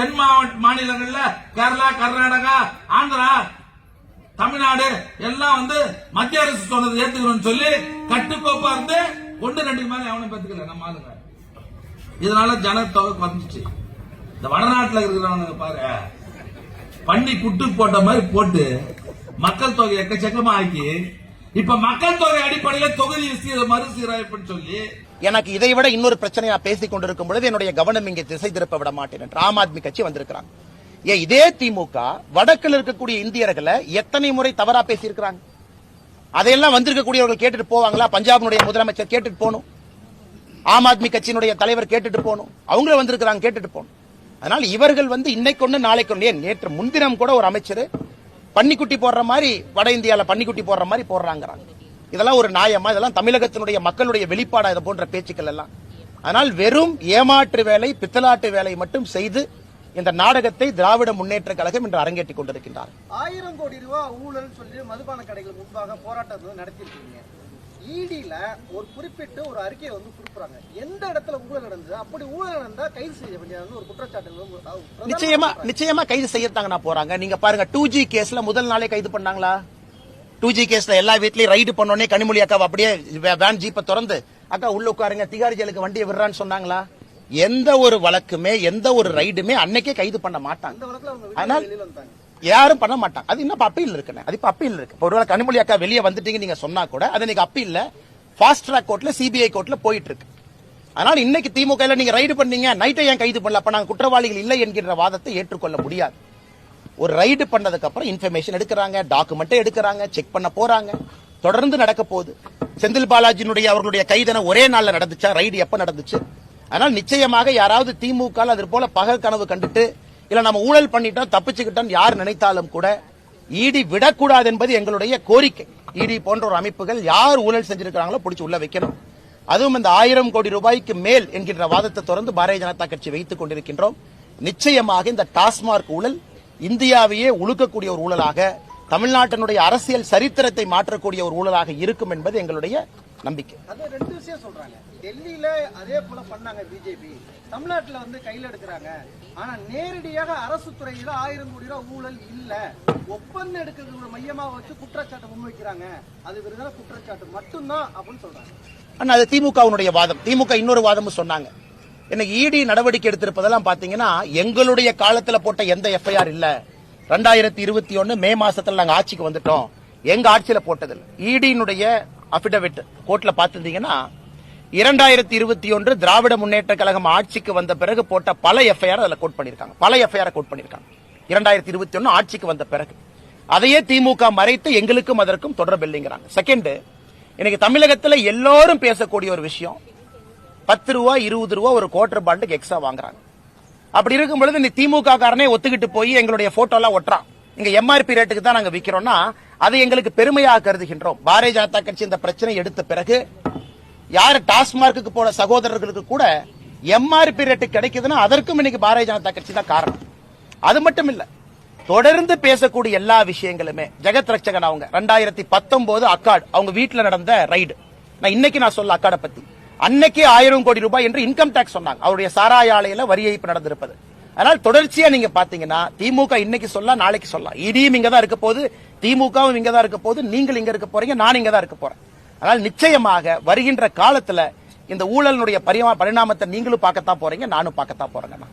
தென் மாவட்ட மாநிலங்கள்ல கேரளா கர்நாடகா ஆந்திரா தமிழ்நாடு எல்லாம் வந்து மத்திய அரசு சொன்னதை ஏத்துக்கணும்னு சொல்லி கட்டுக்கோப்பா இருந்து ஒன்று ரெண்டு மேல எவனும் பெற்றுக்கல நம்ம ஆளுங்க. இதனால ஜனத்தொகை குறைஞ்சிச்சு. இந்த வடநாட்டில் இருக்கிறவனுங்க பாரு பண்ணி குட்டு போட்ட மாதிரி போட்டு மக்கள் தொகை எக்கச்சக்கமா ஆக்கி இப்ப மக்கள் தொகை அடிப்படையில் தொகுதி சீர- சொல்லி எனக்கு இதை விட இன்னொரு பிரச்சனையா பேசிக் கொண்டிருக்கும் பொழுது என்னுடைய கவனம் இங்கே திசை திருப்ப விட மாட்டேன் என்று ஆம் ஆத்மி கட்சி வந்திருக்கிறாங்க. ஏன் இதே திமுக வடக்கில் இருக்கக்கூடிய இந்தியர்களை எத்தனை முறை தவறா பேசியிருக்கிறாங்க? அதையெல்லாம் வந்திருக்கக்கூடியவர்கள் கேட்டுட்டு போவாங்களா? பஞ்சாபினுடைய முதலமைச்சர் கேட்டுட்டு போகணும். ஆம் ஆத்மி கட்சியினுடைய தலைவர் கேட்டுட்டு போகணும். அவங்களும் வந்திருக்கிறாங்க கேட்டுட்டு போகணும். அதனால இவர்கள் வந்து இன்னைக்கு ஒன்று நாளைக்கு ஒன்று ஏன் நேற்று முன்தினம் கூட ஒரு அமைச்சர் பன்னிக்குட்டி போடுற மாதிரி வட இந்தியாவில் பன்னிக்குட்டி போடுற மாதிரி போடுறாங்கிறாங்க. இதெல்லாம் ஒரு நியாயமா? இதெல்லாம் தமிழகத்தினுடைய மக்களுடைய வெளிப்பாடா இது போன்ற பேச்சுக்கள் எல்லாம். ஆனால் வெறும் ஏமாற்று வேலை பித்தலாட்டு வேலை மட்டும் செய்து இந்த நாடகத்தை திராவிட முன்னேற்ற கழகம் இன்று அரங்கேற்றிக் கொண்டிருக்கின்றார் ஆயிரம் கோடி ரூபாய் ஊழல் சொல்லி மதுபான கடைகள் முன்பாக போராட்டம் நடத்தியிருக்கீங்க. இடியில ஒரு குறிப்பிட்ட ஒரு அறிக்கையை வந்து கொடுக்குறாங்க. எந்த இடத்துல ஊழல் நடந்தது? அப்படி ஊழல் நடந்தா கைது செய்ய வேண்டியது ஒரு குற்றச்சாட்டு நிச்சயமா. நிச்சயமா கைது செய்யத்தாங்க நான் போறாங்க? நீங்க பாருங்க டூ ஜி கேஸ்ல முதல் நாளே கைது பண்ணாங்களா? டூ ஜி கேஸ்ல எல்லா வீட்லயும் ரைடு பண்ணோடனே கனிமொழி அக்கா அப்படியே வேன் ஜீப்பை திறந்து அக்கா உள்ள உட்காருங்க திகாரி ஜெயிலுக்கு வண்டியை விடுறான்னு சொன்னாங்களா? எந்த ஒரு வழக்குமே எந்த ஒரு ரைடுமே அன்னைக்கே கைது பண்ண மாட்டாங்க. ஆனால் யாரும் பண்ண மாட்டாங்க. அது இன்னும் அப்பீல் இருக்குண்ணே. அது இப்போ அப்பீல் இருக்கு. ஒருவேளை கனிமொழி அக்கா வெளியே வந்துட்டீங்க நீங்க சொன்னா கூட அது இன்னைக்கு அப்பீல்ல ஃபாஸ்ட் ட்ராக் கோர்ட்ல சிபிஐ கோர்ட்ல போயிட்டு இருக்கு அதனால இன்னைக்கு திமுக நீங்க ரைடு பண்ணீங்க நைட்டை ஏன் கைது பண்ணல? அப்ப நாங்க குற்றவாளிகள் இல்லை என்கின்ற வாதத்தை ஏற்றுக்கொள்ள முடியாது. ஒரு ரைடு பண்ணதுக்கு அப்புறம் இன்ஃபர்மேஷன் எடுக்கிறாங்க டாக்குமெண்ட்டை எடுக்கிறாங்க செக் பண்ண போறாங்க. தொடர்ந்து நடக்க போகுது. செந்தில் பாலாஜியினுடைய அவர்களுடைய கைதனை ஒரே நாள்ல நடந்துச்சா? ரைடு எப்ப நடந்துச்சு? அதனால் நிச்சயமாக யாராவது திமுக அது போல பகல் கனவு கண்டுட்டு இல்ல நம்ம ஊழல் பண்ணிட்டோம் தப்பிச்சுக்கிட்டோம் யார் நினைத்தாலும் கூட இடி விடக்கூடாது என்பது எங்களுடைய கோரிக்கை. இடி போன்ற ஒரு அமைப்புகள் யார் ஊழல் செஞ்சிருக்கிறாங்களோ பிடிச்சி உள்ள வைக்கணும். அதுவும் இந்த ஆயிரம் கோடி ரூபாய்க்கு மேல் என்கின்ற வாதத்தை தொடர்ந்து பாரதிய ஜனதா கட்சி வைத்துக் கொண்டிருக்கின்றோம். நிச்சயமாக இந்த டாஸ்மார்க் ஊழல் இந்தியாவையே உழுக்கக்கூடிய ஒரு ஊழலாக தமிழ்நாட்டினுடைய அரசியல் சரித்திரத்தை மாற்றக்கூடிய ஒரு ஊழலாக இருக்கும் என்பது எங்களுடைய நம்பிக்கை. அது ரெண்டு விஷயம் சொல்றாங்க. டெல்லியில அதே போல பண்ணாங்க பிஜேபி. தமிழ்நாட்டுல வந்து கையில எடுக்கிறாங்க. ஆனா நேரடியாக அரசு துறையில ஆயிரம் கோடி ரூபாய் ஊழல் இல்ல. ஒப்பந்தம் எடுக்கிறது ஒரு மையமா வச்சு குற்றச்சாட்டு முன்வைக்கிறாங்க. அது விருதான குற்றச்சாட்டு மட்டும்தான் அப்படின்னு சொல்றாங்க. ஆனா அது திமுகவுடைய வாதம். திமுக இன்னொரு வாதமும் சொன்னாங்க. இன்னைக்கு இடி நடவடிக்கை எடுத்திருப்பதெல்லாம் பாத்தீங்கன்னா எங்களுடைய காலத்துல போட்ட எந்த எஃப்ஐஆர் இல்ல. ரெண்டாயிரத்தி இருபத்தி ஒன்னு மே மாசத்துல நாங்க ஆட்சிக்கு வந்துட்டோம். எங்க ஆட்சியில போட்டதில்லை. இடியினுடைய அபிடவிட் கோர்ட்ல பாத்திருந்தீங்கன்னா இரண்டாயிரத்தி இருபத்தி ஒன்று திராவிட முன்னேற்ற கழகம் ஆட்சிக்கு வந்த பிறகு போட்ட பல எஃப்ஐஆர் அதுல கோட் பண்ணிருக்காங்க பல எஃப்ஐஆர் கோட் பண்ணிருக்காங்க இரண்டாயிரத்தி இருபத்தி ஒன்னு ஆட்சிக்கு வந்த பிறகு. அதையே திமுக மறைத்து எங்களுக்கும் அதற்கும் தொடர்பில்லைங்கிறாங்க செகண்ட் இன்னைக்கு தமிழகத்துல எல்லாரும் பேசக்கூடிய ஒரு விஷயம் பத்து ரூபா இருபது ரூபா ஒரு குவார்டர் பாண்டுக்கு எக்ஸ்ட்ரா வாங்குறாங்க. அப்படி இருக்கும் பொழுது இந்த திமுக காரனே ஒத்துக்கிட்டு போய் எங்களுடைய போட்டோ எல்லாம் ஒட்டுறான். இங்க எம்ஆர்பி ரேட்டுக்கு தான் நாங்க விக்கிறோம்னா அது எங்களுக்கு பெருமையாக கருதுகின்றோம். பாரதிய ஜனதா கட்சி இந்த பிரச்சனை எடுத்த பிறகு யார் டாஸ்மார்க்கு போன சகோதரர்களுக்கு கூட எம்ஆர்பி ரேட்டு கிடைக்குதுன்னா அதற்கும் இன்னைக்கு பாரதிய ஜனதா கட்சி தான் காரணம். அது மட்டும் இல்ல தொடர்ந்து பேசக்கூடிய எல்லா விஷயங்களுமே ஜெகத் ரட்சகன் அவங்க ரெண்டாயிரத்தி பத்தொன்பது அக்காட் அவங்க வீட்டுல நடந்த ரைடு நான் இன்னைக்கு நான் சொல்ல அக்காட பத்தி. அன்னைக்கே ஆயிரம் கோடி ரூபாய் என்று இன்கம் டாக்ஸ் சொன்னாங்க. அவருடைய சாராய ஆலையில வரி ஏய்ப்பு நடந்திருப்பது. அதனால் தொடர்ச்சியா நீங்க பாத்தீங்கன்னா திமுக இன்னைக்கு சொல்லலாம் நாளைக்கு சொல்லலாம் இடியும் இங்க தான் இருக்க போகுது திமுகவும் இங்க தான் இருக்க போகுது நீங்கள் இங்க இருக்க போறீங்க நான் இங்க தான் இருக்க போறேன். அதனால் நிச்சயமாக வருகின்ற காலத்துல இந்த ஊழலினுடைய பரிமா பரிணாமத்தை நீங்களும் பார்க்கத்தான் போறீங்க நானும் பார்க்கத்தான் போறேங்கண்ணா.